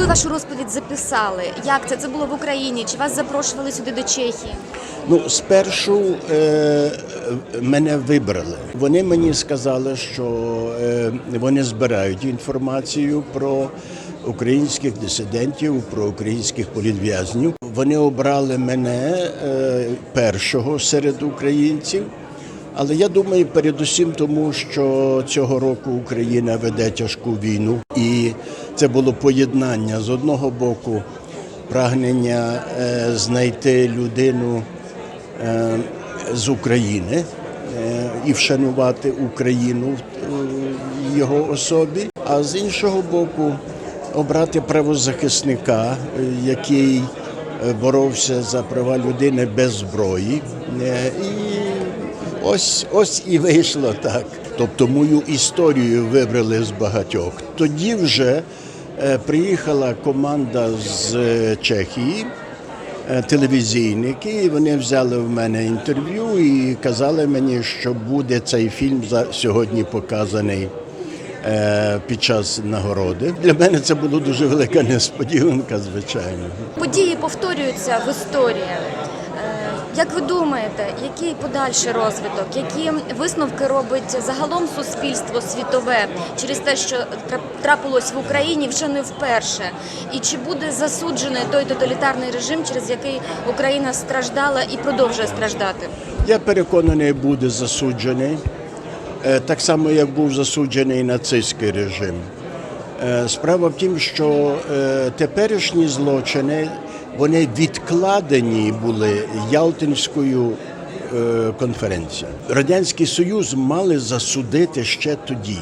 Коли вашу розповідь записали, як це? Це було в Україні? Чи вас запрошували сюди до Чехії? Ну, спершу е, мене вибрали. Вони мені сказали, що е, вони збирають інформацію про українських дисидентів, про українських політв'язнів. Вони обрали мене е, першого серед українців. Але я думаю, передусім тому, що цього року Україна веде тяжку війну, і це було поєднання з одного боку прагнення е, знайти людину е, з України е, і вшанувати Україну в його особі, а з іншого боку, обрати правозахисника, який боровся за права людини без зброї. І ось, ось і вийшло так. Тобто мою історію вибрали з багатьох. Тоді вже е, приїхала команда з е, Чехії е, телевізійники, і вони взяли в мене інтерв'ю і казали мені, що буде цей фільм за сьогодні показаний під час нагороди. Для мене це була дуже велика несподіванка, звичайно. Події повторюються в історії. Як ви думаєте, який подальший розвиток, які висновки робить загалом суспільство світове через те, що тра- трапилось в Україні вже не вперше? І чи буде засуджений той тоталітарний режим, через який Україна страждала і продовжує страждати? Я переконаний, буде засуджений, е, так само, як був засуджений нацистський режим. Е, Справа в тім, що е, теперішні злочини вони відкладені були Ялтинською е, конференцією. Радянський Союз мали засудити ще тоді.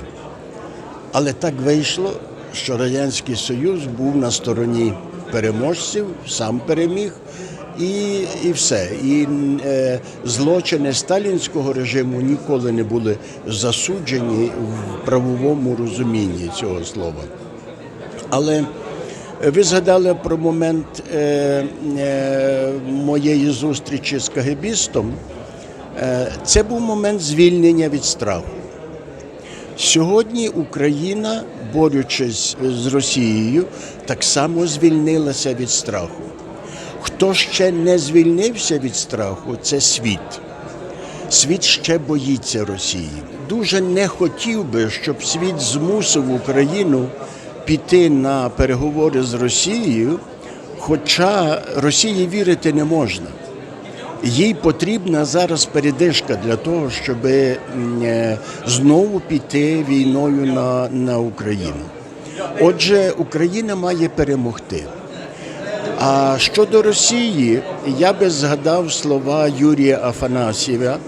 Але так вийшло, що Радянський Союз був на стороні переможців, сам переміг, і, і все. І е, злочини сталінського режиму ніколи не були засуджені в правовому розумінні цього слова. Але ви згадали про момент е, е, моєї зустрічі з кагебістом. Е, це був момент звільнення від страху. Сьогодні Україна, борючись з Росією, так само звільнилася від страху. Хто ще не звільнився від страху, це світ. Світ ще боїться Росії. Дуже не хотів би, щоб світ змусив Україну піти на переговори з Росією, хоча Росії вірити не можна. Їй потрібна зараз передишка для того, щоб е, знову піти війною на, на Україну. Отже, Україна має перемогти. А щодо Росії, я би згадав слова Юрія Афанасьєва,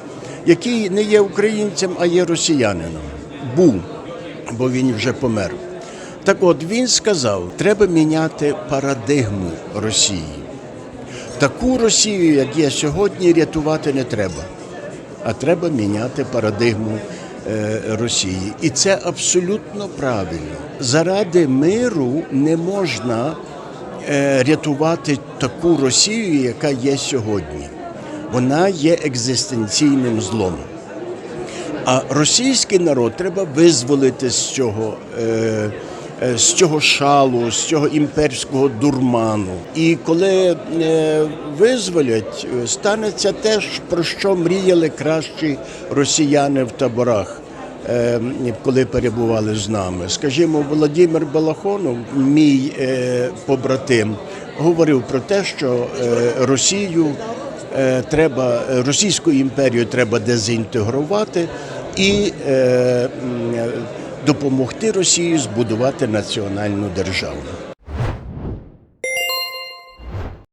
який не є українцем, а є росіянином. Був, бо він вже помер. Так от він сказав, треба міняти парадигму Росії. Таку Росію, як є сьогодні, рятувати не треба, а треба міняти парадигму е, Росії. І це абсолютно правильно. Заради миру не можна е, рятувати таку Росію, яка є сьогодні. Вона є екзистенційним злом. А російський народ треба визволити з цього, е, з цього шалу, з цього імперського дурману. І коли е, визволять, е, станеться те, про що мріяли кращі росіяни в таборах. е, Коли перебували з нами, скажімо, Володимир Балахонов, мій е, побратим, говорив про те, що е, Росію е, треба Російську імперію треба дезінтегрувати і е, допомогти Росії збудувати національну державу.